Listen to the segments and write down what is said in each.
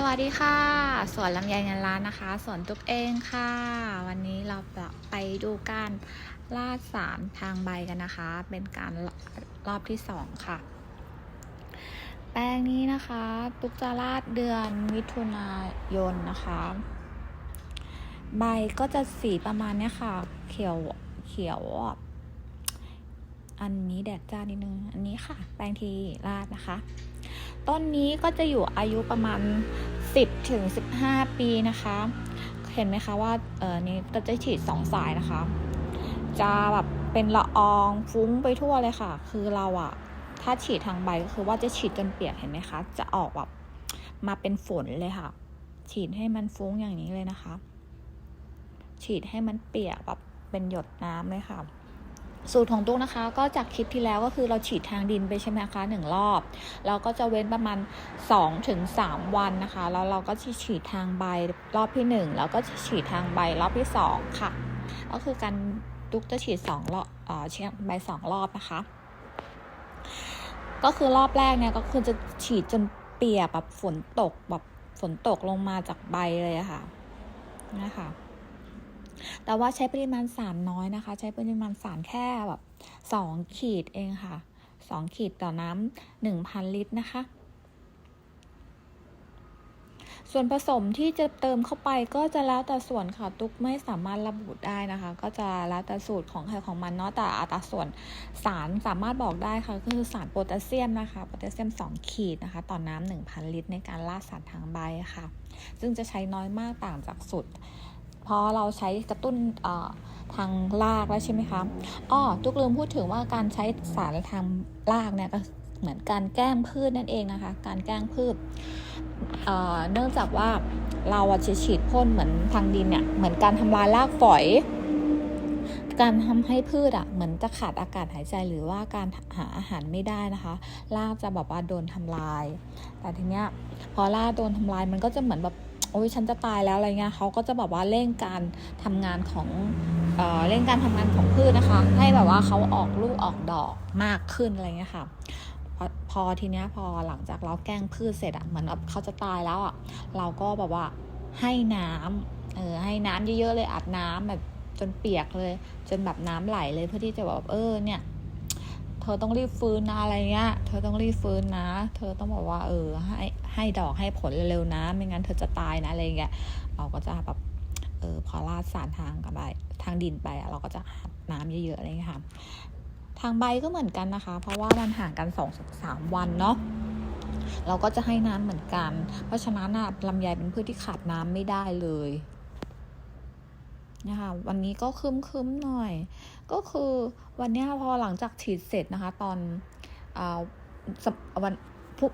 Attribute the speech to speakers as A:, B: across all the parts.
A: สวัสดีค่ะ สวนลำไยเงินล้านนะคะ สวนตุกเองค่ะ วันนี้เราจะไปดูการลาดสารทางใบกันนะคะ เป็นการรอบที่สองค่ะ แปลงนี้นะคะ ตุกจะลาดเดือนมิถุนายนนะคะ ใบก็จะสีประมาณนี้ค่ะ เขียวเขียว อันนี้แดดจ้านิดนึง อันนี้ค่ะ แปลงทีลาดนะคะ ต้นนี้ก็จะอยู่อายุประมาณ 10ถึง15 ปีนะคะ เห็นไหมคะว่าเออนี่ก็จะฉีดสองสายนะคะ จะแบบเป็นละอองฟุ้งไปทั่วเลยค่ะ คือเราอะถ้าฉีดทางใบก็คือว่าจะฉีดจนเปียกเห็นไหมคะ จะออกแบบมาเป็นฝนเลยค่ะ ฉีดให้มันฟุ้งอย่างนี้เลยนะคะ ฉีดให้มันเปียกแบบเป็นหยดน้ำเลยค่ะ สูตรของตุ๊กนะคะ ก็จากคลิปที่แล้วก็คือเราฉีดทางดินไปใช่ไหมคะหนึ่งรอบ เราก็จะเว้นประมาณ2ถึง3วันนะคะ แล้วเราก็จะฉีดทางใบรอบที่ 1 แล้วก็จะฉีดทางใบรอบที่ 2 ค่ะ ก็คือการตุ๊กจะฉีด2รอบเอ่อฉีดใบสองรอบนะคะ ก็คือรอบแรกเนี่ยก็คือจะฉีดจนเปียกแบบฝนตกแบบฝนตกลงมาจากใบเลยอะค่ะนะคะ แต่ว่าใช้ปริมาณสารน้อยนะคะ ใช้ปริมาณสารแค่แบบสองขีดเองค่ะสองขีดต่อน้ำหนึ่งพันลิตรนะคะ ส่วนผสมที่จะเติมเข้าไปก็จะแล้วแต่ส่วนค่ะตุ๊กไม่สามารถระบุได้นะคะ ก็จะแล้วแต่สูตรของใครของมันเนาะแต่อัตราส่วนสารสามารถบอกได้ค่ะก็คือสารโพแทสเซียมนะคะโพแทสเซียม 2 ขีดนะคะต่อน้ำ1,000 ลิตรในการล่าสารทางใบค่ะ ซึ่งจะใช้น้อยมากต่างจากสูตร พราะเราใช้กระตุ้นทางรากแล้วใช่ไหมคะอ้อตุกลืมพูดถึงว่าการใช้สารทางรากเนี่ยก็เหมือนการแกล้งพืชนั่นเองนะคะ การแกล้งพืชเเนื่องจากว่าเราจะฉีดพ่นเหมือนทางดินเนี่ย เหมือนการทำลายรากฝอย การทำให้พืชอะเหมือนจะขาดอากาศหายใจหรือว่าการหาอาหารไม่ได้นะคะ รากจะแบบว่าโดนทำลาย แต่ทีเนี้ยพอรากโดนทำลายมันก็จะเหมือนแบบ โอ้ยฉันจะตายแล้วอะไรเงี้ยเขาก็จะแบบว่าเร่งการทำงานของเออเร่งการทำงานของพืชนะคะ ให้แบบว่าเขาออกลูกออกดอกมากขึ้นอะไรเงี้ยค่ะพอพอทีเนี้ยพอหลังจากเราแกล้งพืชเสร็จอะเหมือนแบบเขาจะตายแล้วอะเราก็แบบว่าให้น้ำเออให้น้ำเยอะๆเลยอัดน้ำแบบจนเปียกเลย จนแบบน้ำไหลเลยเพื่อที่จะแบบเออเนี่ย ธอต้องรีบฟื้นนะอะไรเงี้ย เธอต้องรีบฟื้นนะ เธอต้องบอกว่า เออ ให้ให้ดอกให้ผลเร็วๆนะ ไม่งั้นเธอจะตายนะอะไรเงี้ย เราก็จะแบบ เออพอลาดสารทางกับใบทางดินไปเราก็จะหัดน้ำเยอะๆอะไรเงี้ยค่ะ ทางใบก็เหมือนกันนะคะ เพราะว่ามันห่างกันสองสามวันเนาะเราก็จะให้น้ำเหมือนกัน เพราะฉะนั้นอะลำไยเป็นพืชที่ขาดน้ำไม่ได้เลยนะคะวันนี้ก็คึมคึมหน่อย ก็คือวันนี้พอหลังจากฉีดเสร็จนะคะ ตอนอวันพุ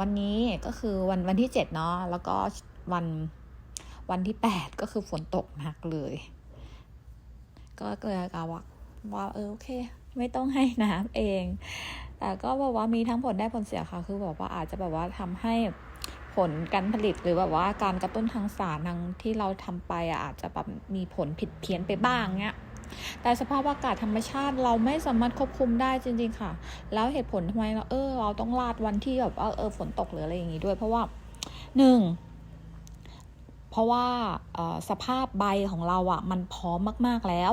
A: วันนี้ก็คือวันวันที่เจ็ดเนาะแล้วก็วันวันที่แปดก็คือฝนตกหนักเลย ก็เลยกาว่าว่าเออโอเค ไม่ต้องให้น้ำเอง แต่ก็บอกว่ามีทั้งผลได้ผลเสียค่ะ คือบอกว่าอาจจะแบบว่าทำให้ผลการผลิตหรือแบบว่าการกระตุ้นทางสารทางที่เราทำไปอะอาจจะแบบมีผลผิดเพี้ยนไปบ้างเนี้ย แต่สภาพอากาศธรรมชาติเราไม่สามารถควบคุมได้จริง ๆ ค่ะ แล้วเหตุผลทำไมเราเออเราต้องลาดวันที่แบบเออฝนตกหรืออะไรอย่างงี้ด้วยเพราะว่าหนึ่งเพราะว่าสภาพใบของเราอะ่ะมันพร้อมมากๆแล้ว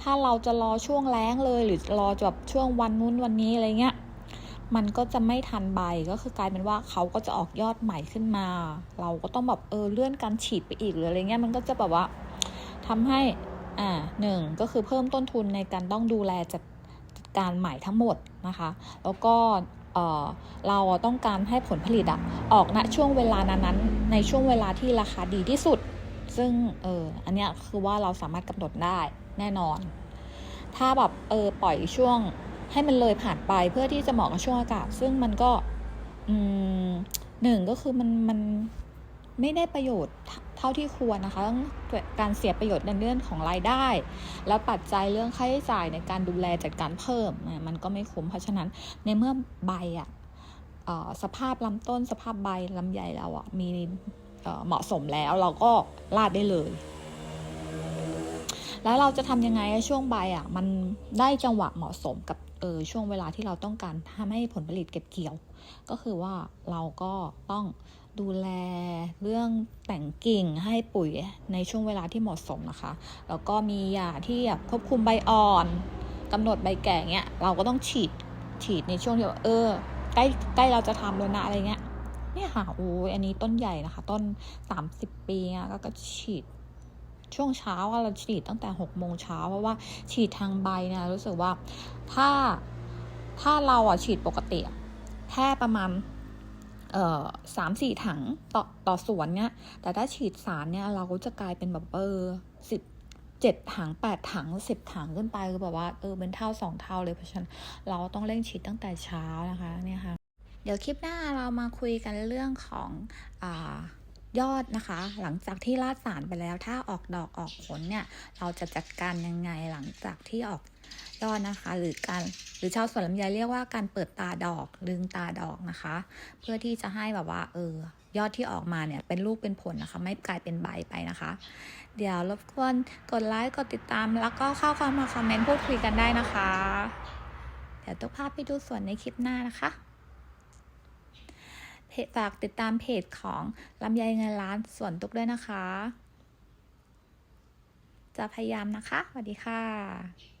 A: ถ้าเราจะรอช่วงแล้งเลย หรือรอแบบช่วงวันนู้นวันนี้อะไรเงี้ย มันก็จะไม่ทันใบก็คือกลายเป็นว่าเขาก็จะออกยอดใหม่ขึ้นมา เราก็ต้องแบบเออเลื่อนการฉีดไปอีกหรืออะไรเงี้ยมันก็จะแบบว่าทำให้ อ่าหนึ่งก็คือเพิ่มต้นทุนในการต้องดูแลจัดจดการใหม่ทั้งหมดนะคะ แล้วก็เเราต้องการให้ผลผลิตอะออกณช่วงเวลานั้นในช่วงเวลาที่ราคาดีที่สุด ซึ่งเอออันเนี้ยคือว่าเราสามารถกำหนดได้แน่นอน ถ้าแบบเออปล่อยช่วงให้มันเลยผ่านไปเพื่อที่จะเหมาะกับช่วงอากาศ ซึ่งมันก็หนึ่งก็คือมันมัน ไม่ได้ประโยชน์เท่าที่ควรนะคะต้องการเสียประโยชน์ในเรื่องของรายได้ แล้วปัจจัยเรื่องค่าใช้จ่ายในการดูแลจัดการเพิ่ม มันก็ไม่คุ้มเพราะฉะนั้นในเมื่อใบอะสภาพลำต้นสภาพใบลำใหญ่เราอะมีเหมาะสมแล้วเราก็ลาดได้เลย แล้วเราจะทำยังไงช่วงใบอะ มันได้จังหวะเหมาะสมกับเออช่วงเวลาที่เราต้องการทำให้ผลผลิตเก็บเกี่ยว ก็คือว่าเราก็ต้องดูแลเรื่องแต่งกิ่งให้ปุ๋ยในช่วงเวลาที่เหมาะสมนะคะ แล้วก็มียาที่แบบควบคุมใบอ่อนกำหนดใบแก่เงี้ยเราก็ต้องฉีดฉีดในช่วงที่เออใกล้ใกล้เราจะทำแล้วนะอะไรเงี้ยเนี่ยค่ะโอ้ยอันนี้ต้นใหญ่นะคะ ต้น 30 ปีอะก็ฉีดช่วงเช้าเราฉีดตั้งแต่หกโมงเช้าเพราะว่าฉีดทางใบเนี่ยรู้สึกว่าถ้าถ้าเราอะฉีดปกติแค่ประมาณ สามสี่ถังต่อต่อสวนเนี่ย แต่ถ้าฉีดสารเนี่ยเราก็จะกลายเป็นแบบเออสิบเจ็ดถังแปดถังสิบถังขึ้นไปคือแบบว่าเออเป็นเท่าสองเท่าเลยเพราะฉะนั้นเราต้องเร่งฉีดตั้งแต่เช้านะคะเนี่ยค่ะ เดี๋ยวคลิปหน้าเรามาคุยกันเรื่องของอา ยอดนะคะ หลังจากที่ราดสารไปแล้ว ถ้าออกดอกออกผลเนี่ย เราจะจัดการยังไงหลังจากที่ออกยอดนะคะ หรือการหรือชาวสวนลำไยเรียกว่าการเปิดตาดอกดึงตาดอกนะคะ เพื่อที่จะให้แบบว่า เออยอดที่ออกมาเนี่ยเป็นลูกเป็นผลนะคะ ไม่กลายเป็นใบไปนะคะ เดี๋ยวรบกวนกดไลค์กดติดตาม แล้วก็เข้าเข้ามาคอมเมนต์พูดคุยกันได้นะคะ เดี๋ยวตุ๊กพาไปดูส่วนในคลิปหน้านะคะ เพจฝากติดตามเพจของลำไยเงินล้านส่วนตุกด้วยนะคะ จะพยายามนะคะ สวัสดีค่ะ